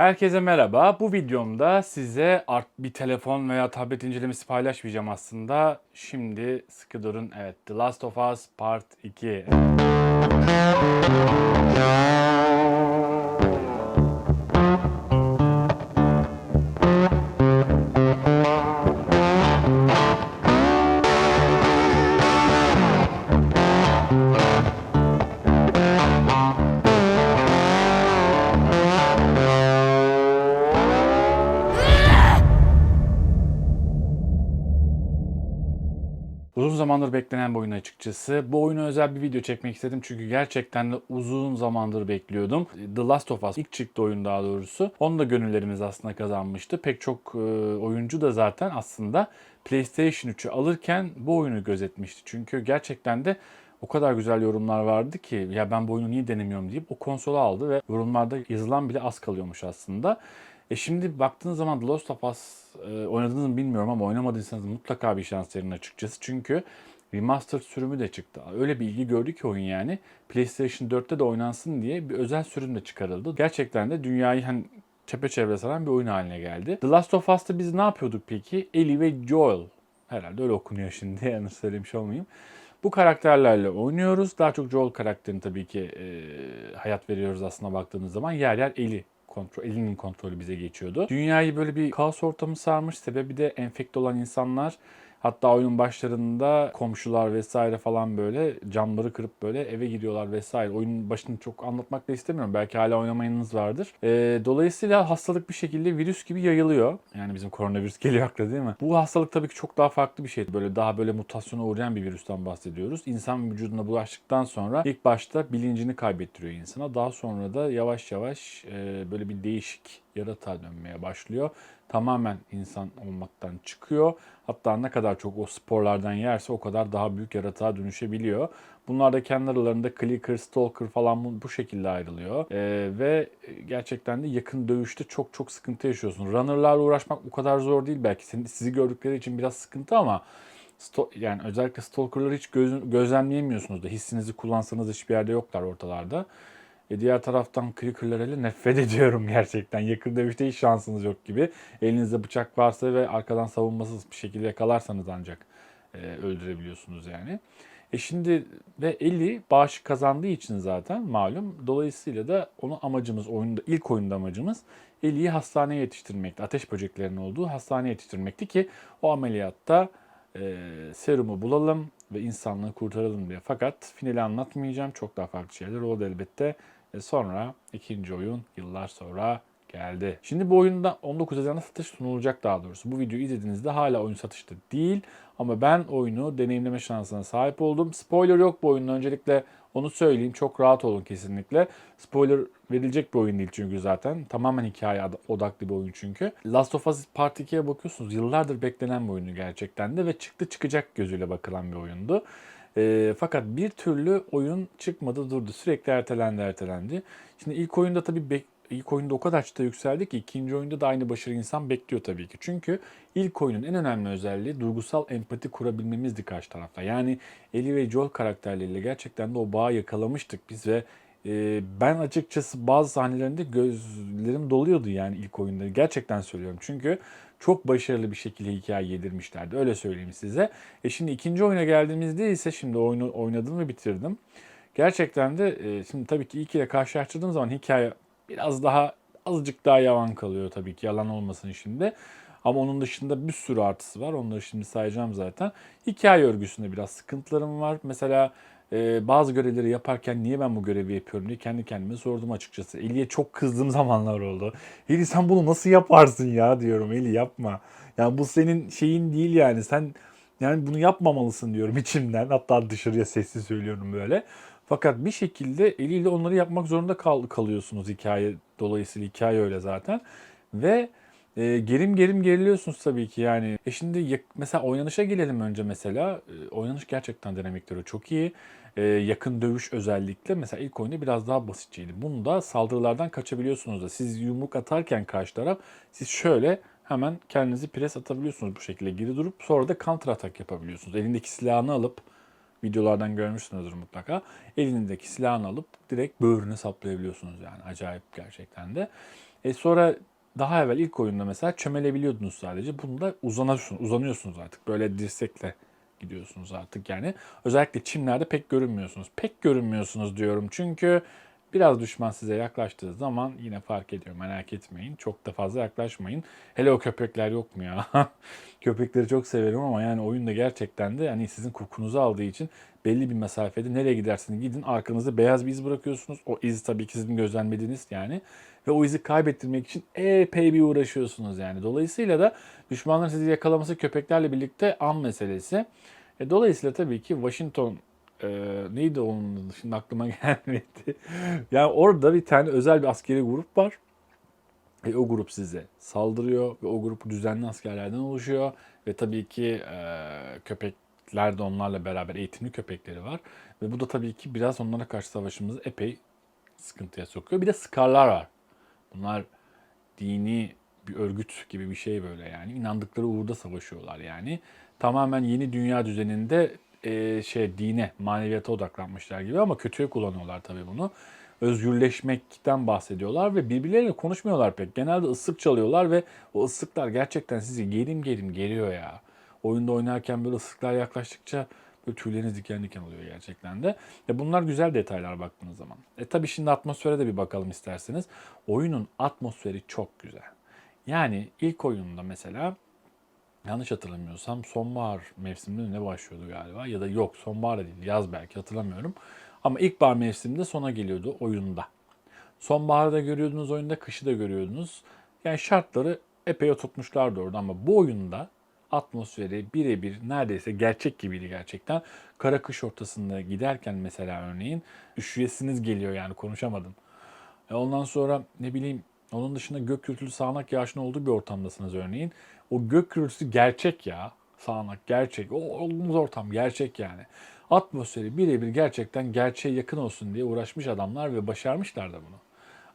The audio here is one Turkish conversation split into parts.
Herkese merhaba. Bu videomda size bir telefon veya tablet incelemesi paylaşmayacağım aslında. Şimdi sıkı durun. Evet, The Last of Us Part 2. Uzun zamandır beklenen bir oyun açıkçası. Bu oyuna özel bir video çekmek istedim çünkü gerçekten de uzun zamandır bekliyordum. The Last of Us ilk çıktı oyun daha doğrusu. Onu da gönüllerimiz aslında kazanmıştı. Pek çok e, oyuncu da zaten aslında PlayStation 3'ü alırken bu oyunu gözetmişti. Çünkü gerçekten de o kadar güzel yorumlar vardı ki ya ben bu oyunu niye denemiyorum deyip o konsolu aldı ve yorumlarda yazılan bile az kalıyormuş aslında. E şimdi baktığınız zaman The Last of Us e, oynadığınızı mı bilmiyorum ama oynamadıysanız mutlaka bir şans verin açıkçası. Çünkü remastered sürümü de çıktı. Öyle bir ilgi gördü ki oyun yani. PlayStation 4'te de oynansın diye bir özel sürüm de çıkarıldı. Gerçekten de dünyayı hani çepeçevre saran bir oyun haline geldi. The Last of Us'ta biz ne yapıyorduk peki? Ellie ve Joel. Herhalde öyle okunuyor şimdi yanlış söylemiş olmayayım. Bu karakterlerle oynuyoruz. Daha çok Joel karakterini tabii ki e, hayat veriyoruz aslında baktığımız zaman. Yer yer Ellie kontrol, elinin kontrolü bize geçiyordu. Dünyayı böyle bir kaos ortamı sarmış. Sebebi de enfekte olan insanlar. Hatta oyunun başlarında komşular vesaire falan böyle camları kırıp böyle eve giriyorlar vesaire. Oyunun başını çok anlatmak da istemiyorum. Belki hala oynamayanınız vardır. Ee, dolayısıyla hastalık bir şekilde virüs gibi yayılıyor. Yani bizim koronavirüs geliyor akla değil mi? Bu hastalık tabii ki çok daha farklı bir şey. Böyle daha böyle mutasyona uğrayan bir virüsten bahsediyoruz. İnsan vücuduna bulaştıktan sonra ilk başta bilincini kaybettiriyor insana. Daha sonra da yavaş yavaş e, böyle bir değişik yaratığa dönmeye başlıyor. Tamamen insan olmaktan çıkıyor. Hatta ne kadar çok o sporlardan yerse o kadar daha büyük yaratığa dönüşebiliyor. Bunlar da kendi aralarında clicker, stalker falan bu, bu şekilde ayrılıyor. Ee, ve gerçekten de yakın dövüşte çok çok sıkıntı yaşıyorsun. Runner'larla uğraşmak o kadar zor değil belki. Sizi, sizi gördükleri için biraz sıkıntı ama yani özellikle stalker'ları hiç göz, gözlemleyemiyorsunuz da. Hissinizi kullansanız hiçbir yerde yoklar ortalarda. E diğer taraftan clicker'lara ile nefret ediyorum gerçekten. Yakın dövüşte hiç şansınız yok gibi. Elinizde bıçak varsa ve arkadan savunmasız bir şekilde yakalarsanız ancak e, öldürebiliyorsunuz yani. E şimdi ve Ellie bağış kazandığı için zaten malum. Dolayısıyla da onu amacımız oyunda ilk oyunda amacımız Ellie'yi hastaneye yetiştirmekti. Ateş böceklerinin olduğu hastaneye yetiştirmekti ki o ameliyatta e, serumu bulalım ve insanlığı kurtaralım diye. Fakat finali anlatmayacağım. Çok daha farklı şeyler oldu elbette. E sonra ikinci oyun yıllar sonra geldi. Şimdi bu oyunda 19 Haziran'da satış sunulacak daha doğrusu. Bu videoyu izlediğinizde hala oyun satışta değil. Ama ben oyunu deneyimleme şansına sahip oldum. Spoiler yok bu oyunun öncelikle onu söyleyeyim. Çok rahat olun kesinlikle. Spoiler verilecek bir oyun değil çünkü zaten. Tamamen hikaye odaklı bir oyun çünkü. Last of Us Part 2'ye bakıyorsunuz. Yıllardır beklenen bir oyunu gerçekten de ve çıktı çıkacak gözüyle bakılan bir oyundu. E, fakat bir türlü oyun çıkmadı durdu. Sürekli ertelendi ertelendi. Şimdi ilk oyunda tabii ilk oyunda o kadar çıta yükseldi ki ikinci oyunda da aynı başarı insan bekliyor tabii ki. Çünkü ilk oyunun en önemli özelliği duygusal empati kurabilmemizdi karşı tarafta. Yani Ellie ve Joel karakterleriyle gerçekten de o bağı yakalamıştık biz ve e, ben açıkçası bazı sahnelerinde gözlerim doluyordu yani ilk oyunda. Gerçekten söylüyorum. Çünkü çok başarılı bir şekilde hikaye yedirmişlerdi. Öyle söyleyeyim size. E şimdi ikinci oyuna geldiğimizde ise şimdi oyunu oynadım ve bitirdim. Gerçekten de e, şimdi tabii ki ilk ile karşılaştırdığım zaman hikaye biraz daha azıcık daha yavan kalıyor tabii ki yalan olmasın şimdi. Ama onun dışında bir sürü artısı var. Onları şimdi sayacağım zaten. Hikaye örgüsünde biraz sıkıntılarım var. Mesela e, bazı görevleri yaparken niye ben bu görevi yapıyorum diye kendi kendime sordum açıkçası. Eli'ye çok kızdığım zamanlar oldu. Eli sen bunu nasıl yaparsın ya diyorum. Eli yapma. Yani bu senin şeyin değil yani. Sen yani bunu yapmamalısın diyorum içimden. Hatta dışarıya sessiz söylüyorum böyle. Fakat bir şekilde eliyle onları yapmak zorunda kal kalıyorsunuz hikaye dolayısıyla hikaye öyle zaten. Ve e, gerim gerim geriliyorsunuz tabii ki yani. E şimdi mesela oynanışa gelelim önce mesela. E, oynanış gerçekten dinamikleri çok iyi. E, yakın dövüş özellikle mesela ilk oyunda biraz daha basitçiydi. Bunda saldırılardan kaçabiliyorsunuz da. Siz yumruk atarken karşı taraf siz şöyle hemen kendinizi pres atabiliyorsunuz bu şekilde geri durup sonra da counter atak yapabiliyorsunuz. Elindeki silahını alıp videolardan görmüşsünüzdür mutlaka. Elindeki silahını alıp direkt böğrüne saplayabiliyorsunuz yani. Acayip gerçekten de. E sonra daha evvel ilk oyunda mesela çömelebiliyordunuz sadece. Bunda uzanıyorsunuz, uzanıyorsunuz artık. Böyle dirsekle gidiyorsunuz artık yani. Özellikle çimlerde pek görünmüyorsunuz. Pek görünmüyorsunuz diyorum çünkü biraz düşman size yaklaştığı zaman yine fark ediyor merak etmeyin. Çok da fazla yaklaşmayın. Hele o köpekler yok mu ya? Köpekleri çok severim ama yani oyunda gerçekten de yani sizin kokunuzu aldığı için belli bir mesafede nereye gidersiniz gidin arkanızda beyaz bir iz bırakıyorsunuz. O iz tabii ki sizin gözlemlediğiniz yani. Ve o izi kaybettirmek için epey bir uğraşıyorsunuz yani. Dolayısıyla da düşmanların sizi yakalaması köpeklerle birlikte an meselesi. E, dolayısıyla tabii ki Washington e, neydi onun adı? şimdi aklıma gelmedi. yani orada bir tane özel bir askeri grup var. E, o grup size saldırıyor ve o grup düzenli askerlerden oluşuyor. Ve tabii ki e, köpekler de onlarla beraber eğitimli köpekleri var. Ve bu da tabii ki biraz onlara karşı savaşımızı epey sıkıntıya sokuyor. Bir de Skarlar var. Bunlar dini bir örgüt gibi bir şey böyle yani. İnandıkları uğurda savaşıyorlar yani. Tamamen yeni dünya düzeninde e, şey dine, maneviyata odaklanmışlar gibi ama kötüye kullanıyorlar tabii bunu. Özgürleşmekten bahsediyorlar ve birbirleriyle konuşmuyorlar pek. Genelde ıslık çalıyorlar ve o ıslıklar gerçekten sizi gerim gerim geriyor ya. Oyunda oynarken böyle ıslıklar yaklaştıkça böyle tüyleriniz diken diken oluyor gerçekten de. Ve bunlar güzel detaylar baktığınız zaman. E tabi şimdi atmosfere de bir bakalım isterseniz. Oyunun atmosferi çok güzel. Yani ilk oyunda mesela yanlış hatırlamıyorsam sonbahar mevsiminde ne başlıyordu galiba ya da yok sonbahar değil yaz belki hatırlamıyorum. Ama ilkbahar mevsiminde sona geliyordu oyunda. Sonbaharı da görüyordunuz oyunda, kışı da görüyordunuz. Yani şartları epey oturtmuşlardı orada ama bu oyunda atmosferi birebir neredeyse gerçek gibiydi gerçekten. Kara kış ortasında giderken mesela örneğin üşüyesiniz geliyor yani konuşamadım. E ondan sonra ne bileyim onun dışında gök gürültülü sağanak yağışın olduğu bir ortamdasınız örneğin. O gök gürültüsü gerçek ya. Sağanak gerçek. O olduğumuz ortam gerçek yani. Atmosferi birebir gerçekten gerçeğe yakın olsun diye uğraşmış adamlar ve başarmışlar da bunu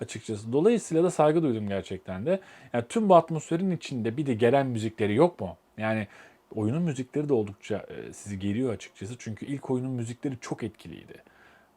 açıkçası. Dolayısıyla da saygı duydum gerçekten de. Yani tüm bu atmosferin içinde bir de gelen müzikleri yok mu? Yani oyunun müzikleri de oldukça e, sizi geriyor açıkçası. Çünkü ilk oyunun müzikleri çok etkiliydi.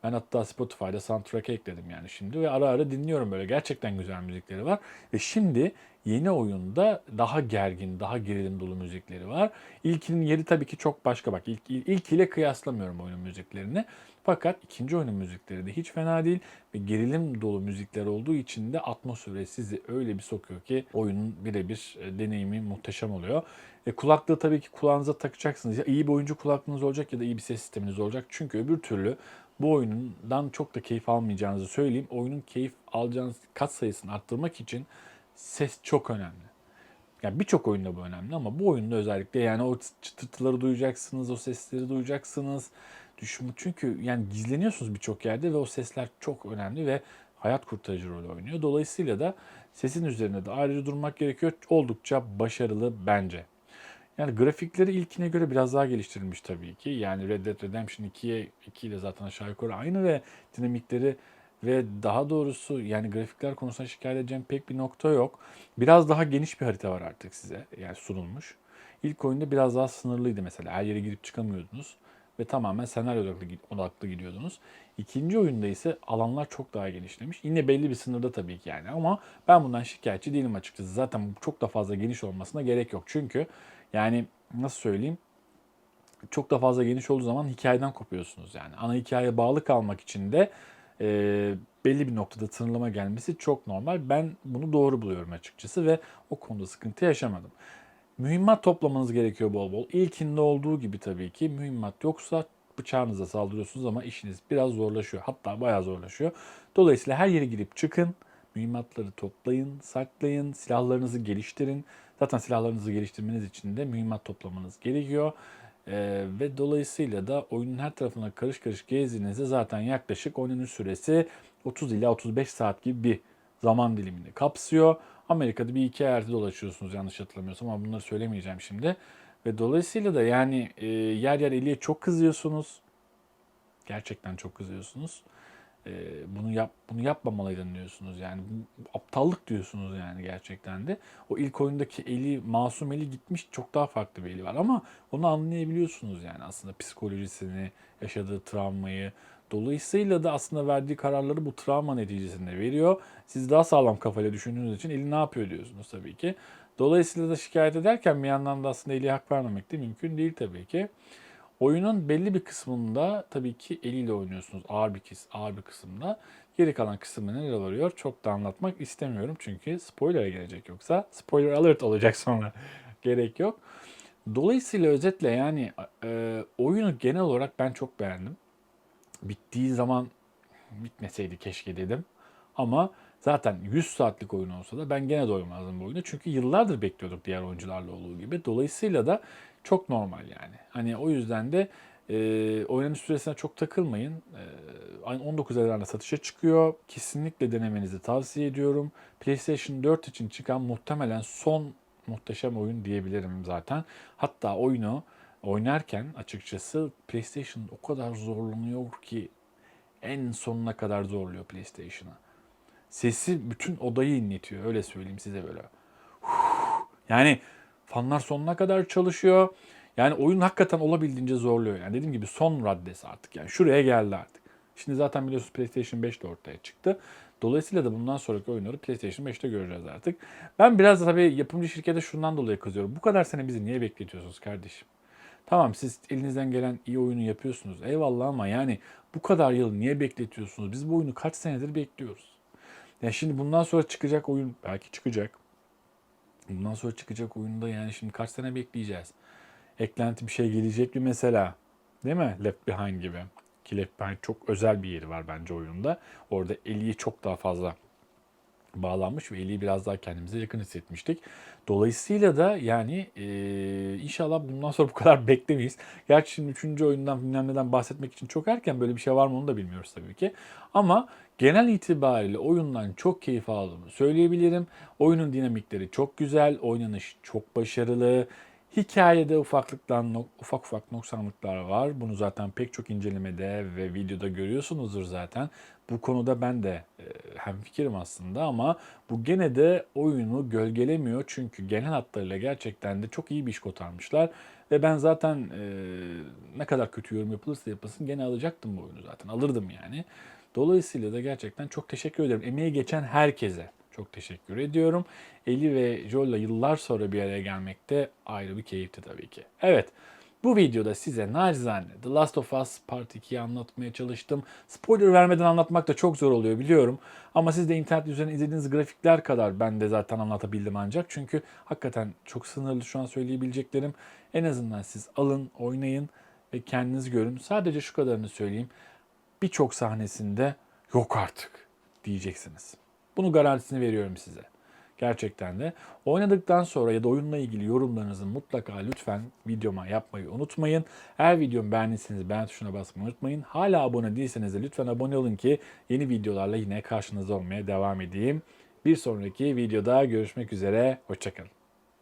Ben hatta Spotify'da soundtrack'e ekledim yani şimdi ve ara ara dinliyorum böyle gerçekten güzel müzikleri var. Ve şimdi yeni oyunda daha gergin, daha gerilim dolu müzikleri var. İlkinin yeri tabii ki çok başka bak. İlk, ilk ile kıyaslamıyorum oyunun müziklerini. Fakat ikinci oyunun müzikleri de hiç fena değil ve gerilim dolu müzikler olduğu için de atmosfere sizi öyle bir sokuyor ki oyunun birebir e, deneyimi muhteşem oluyor. E, kulaklığı tabii ki kulağınıza takacaksınız. Ya iyi bir oyuncu kulaklığınız olacak ya da iyi bir ses sisteminiz olacak. Çünkü öbür türlü bu oyundan çok da keyif almayacağınızı söyleyeyim. Oyunun keyif alacağınız kat sayısını arttırmak için ses çok önemli. Yani birçok oyunda bu önemli ama bu oyunda özellikle yani o çıtırtıları duyacaksınız, o sesleri duyacaksınız. Düşün, çünkü yani gizleniyorsunuz birçok yerde ve o sesler çok önemli ve hayat kurtarıcı rol oynuyor. Dolayısıyla da sesin üzerine de ayrıca durmak gerekiyor. Oldukça başarılı bence. Yani grafikleri ilkine göre biraz daha geliştirilmiş tabii ki. Yani Red Dead Redemption 2'ye 2 ile zaten aşağı yukarı aynı ve dinamikleri ve daha doğrusu yani grafikler konusunda şikayet edeceğim pek bir nokta yok. Biraz daha geniş bir harita var artık size yani sunulmuş. İlk oyunda biraz daha sınırlıydı mesela. Her yere girip çıkamıyordunuz ve tamamen senaryo odaklı, odaklı gidiyordunuz. İkinci oyunda ise alanlar çok daha genişlemiş. Yine belli bir sınırda tabii ki yani ama ben bundan şikayetçi değilim açıkçası. Zaten çok da fazla geniş olmasına gerek yok. Çünkü yani nasıl söyleyeyim çok da fazla geniş olduğu zaman hikayeden kopuyorsunuz yani. Ana hikayeye bağlı kalmak için de e, belli bir noktada sınırlama gelmesi çok normal. Ben bunu doğru buluyorum açıkçası ve o konuda sıkıntı yaşamadım. Mühimmat toplamanız gerekiyor bol bol. İlkinde olduğu gibi tabii ki mühimmat yoksa bıçağınıza saldırıyorsunuz ama işiniz biraz zorlaşıyor. Hatta bayağı zorlaşıyor. Dolayısıyla her yere girip çıkın. Mühimmatları toplayın, saklayın, silahlarınızı geliştirin. Zaten silahlarınızı geliştirmeniz için de mühimmat toplamanız gerekiyor. Ee, ve dolayısıyla da oyunun her tarafına karış karış gezdiğinizde zaten yaklaşık oyunun süresi 30 ila 35 saat gibi bir zaman dilimini kapsıyor. Amerika'da bir iki eyalette dolaşıyorsunuz yanlış hatırlamıyorsam ama bunları söylemeyeceğim şimdi. Ve dolayısıyla da yani e, yer yer Eli'ye çok kızıyorsunuz. Gerçekten çok kızıyorsunuz. E, bunu yap bunu yapmamalıydın diyorsunuz yani. Aptallık diyorsunuz yani gerçekten de. O ilk oyundaki Eli, masum Eli gitmiş çok daha farklı bir Eli var ama onu anlayabiliyorsunuz yani aslında psikolojisini, yaşadığı travmayı. Dolayısıyla da aslında verdiği kararları bu travma neticesinde veriyor. Siz daha sağlam kafayla düşündüğünüz için Eli ne yapıyor diyorsunuz tabii ki. Dolayısıyla da şikayet ederken bir yandan da aslında Eli'ye hak vermemek de mümkün değil tabii ki. Oyunun belli bir kısmında tabii ki eliyle oynuyorsunuz ağır bir kis, ağır bir kısımda. Geri kalan kısmı neler varıyor çok da anlatmak istemiyorum çünkü spoiler'a gelecek yoksa spoiler alert olacak sonra gerek yok. Dolayısıyla özetle yani e, oyunu genel olarak ben çok beğendim. Bittiği zaman bitmeseydi keşke dedim. Ama zaten 100 saatlik oyun olsa da ben gene doymazdım bu oyunu. Çünkü yıllardır bekliyorduk diğer oyuncularla olduğu gibi. Dolayısıyla da çok normal yani. Hani o yüzden de e, oynanış süresine çok takılmayın. E, ayın 19 Haziran'da satışa çıkıyor. Kesinlikle denemenizi tavsiye ediyorum. PlayStation 4 için çıkan muhtemelen son muhteşem oyun diyebilirim zaten. Hatta oyunu oynarken açıkçası PlayStation o kadar zorlanıyor ki en sonuna kadar zorluyor PlayStation'a. Sesi bütün odayı inletiyor öyle söyleyeyim size böyle. Yani fanlar sonuna kadar çalışıyor. Yani oyun hakikaten olabildiğince zorluyor. Yani dediğim gibi son raddesi artık. Yani şuraya geldi artık. Şimdi zaten biliyorsunuz PlayStation 5 de ortaya çıktı. Dolayısıyla da bundan sonraki oyunları PlayStation 5'te göreceğiz artık. Ben biraz da tabii yapımcı şirkete şundan dolayı kızıyorum. Bu kadar sene bizi niye bekletiyorsunuz kardeşim? Tamam siz elinizden gelen iyi oyunu yapıyorsunuz. Eyvallah ama yani bu kadar yıl niye bekletiyorsunuz? Biz bu oyunu kaç senedir bekliyoruz. Ya şimdi bundan sonra çıkacak oyun belki çıkacak. Bundan sonra çıkacak oyunda yani şimdi kaç sene bekleyeceğiz? Eklenti bir şey gelecek mi mesela? Değil mi? Left Behind gibi. Ki Left Behind çok özel bir yeri var bence oyunda. Orada Ellie'ye çok daha fazla bağlanmış ve Ellie'yi biraz daha kendimize yakın hissetmiştik. Dolayısıyla da yani e, inşallah bundan sonra bu kadar beklemeyiz. Gerçi şimdi 3. oyundan bilmem neden bahsetmek için çok erken böyle bir şey var mı onu da bilmiyoruz tabii ki. Ama genel itibariyle oyundan çok keyif aldığımı söyleyebilirim. Oyunun dinamikleri çok güzel, oynanış çok başarılı. Hikayede ufaklıktan ufak ufak noksanlıklar var. Bunu zaten pek çok incelemede ve videoda görüyorsunuzdur zaten. Bu konuda ben de e, hemfikirim aslında ama bu gene de oyunu gölgelemiyor. Çünkü genel hatlarıyla gerçekten de çok iyi bir iş kotarmışlar. Ve ben zaten e, ne kadar kötü yorum yapılırsa yapılsın gene alacaktım bu oyunu zaten. Alırdım yani. Dolayısıyla da gerçekten çok teşekkür ederim. Emeği geçen herkese çok teşekkür ediyorum. Eli ve Joel'la yıllar sonra bir araya gelmek de ayrı bir keyifti tabii ki. Evet. Bu videoda size nacizane The Last of Us Part 2'yi anlatmaya çalıştım. Spoiler vermeden anlatmak da çok zor oluyor biliyorum. Ama siz de internet üzerinden izlediğiniz grafikler kadar ben de zaten anlatabildim ancak. Çünkü hakikaten çok sınırlı şu an söyleyebileceklerim. En azından siz alın, oynayın ve kendiniz görün. Sadece şu kadarını söyleyeyim. Birçok sahnesinde yok artık diyeceksiniz. Bunu garantisini veriyorum size. Gerçekten de. Oynadıktan sonra ya da oyunla ilgili yorumlarınızı mutlaka lütfen videoma yapmayı unutmayın. Eğer videomu beğendiyseniz beğen tuşuna basmayı unutmayın. Hala abone değilseniz de lütfen abone olun ki yeni videolarla yine karşınızda olmaya devam edeyim. Bir sonraki videoda görüşmek üzere. Hoşçakalın.